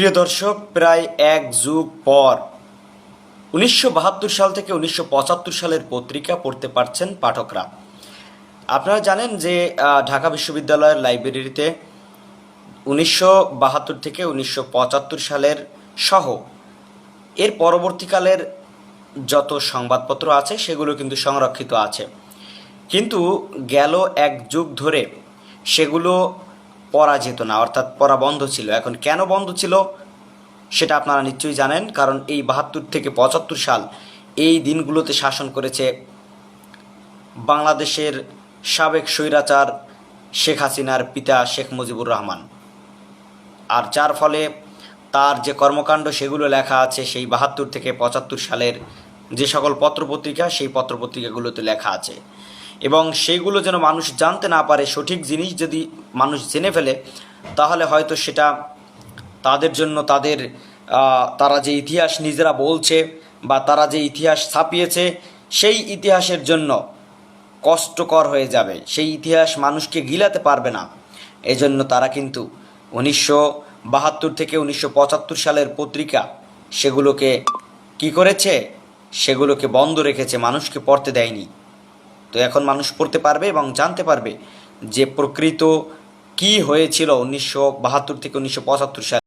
প্রিয় দর্শক, প্রায় এক যুগ পর উনিশশো বাহাত্তর সাল থেকে উনিশশো পঁচাত্তর সালের পত্রিকা পড়তে পারছেন পাঠকরা। আপনারা জানেন যে ঢাকা বিশ্ববিদ্যালয়ের লাইব্রেরিতে উনিশশো বাহাত্তর থেকে উনিশশো পঁচাত্তর সালের সহ এর পরবর্তীকালের যত সংবাদপত্র আছে, সেগুলো কিন্তু সংরক্ষিত আছে। কিন্তু গেল এক যুগ ধরে সেগুলো পড়া যেত না, অর্থাৎ পড়া বন্ধ ছিল। এখন কেন বন্ধ ছিল সেটা আপনারা নিশ্চয়ই জানেন, কারণ এই বাহাত্তর থেকে পঁচাত্তর সাল এই দিনগুলোতে শাসন করেছে বাংলাদেশের সাবেক স্বৈরাচার শেখ হাসিনার পিতা শেখ মুজিবুর রহমান। আর যার ফলে তার যে কর্মকাণ্ড, সেগুলো লেখা আছে সেই বাহাত্তর থেকে পঁচাত্তর সালের যে সকল পত্রপত্রিকা, সেই পত্রপত্রিকাগুলোতে লেখা আছে। এবং সেইগুলো যেন মানুষ জানতে না পারে, সঠিক জিনিস যদি মানুষ জেনে ফেলে, তাহলে হয়তো সেটা তাদের জন্য তাদের তারা যে ইতিহাস নিজেরা বলছে বা তারা যে ইতিহাস ছাপিয়েছে, সেই ইতিহাসের জন্য কষ্টকর হয়ে যাবে। সেই ইতিহাস মানুষকে গিলাতে পারবে না। এজন্য তারা কিন্তু উনিশশো বাহাত্তর থেকে উনিশশো পঁচাত্তর সালের পত্রিকা সেগুলোকে কি করেছে? সেগুলোকে বন্ধ রেখেছে, মানুষকে পড়তে দেয়নি। তো এখন মানুষ পড়তে পারবে এবং জানতে পারবে যে প্রকৃত কি হয়েছিল উনিশশো বাহাত্তর থেকে উনিশশো পঁচাত্তর সালে।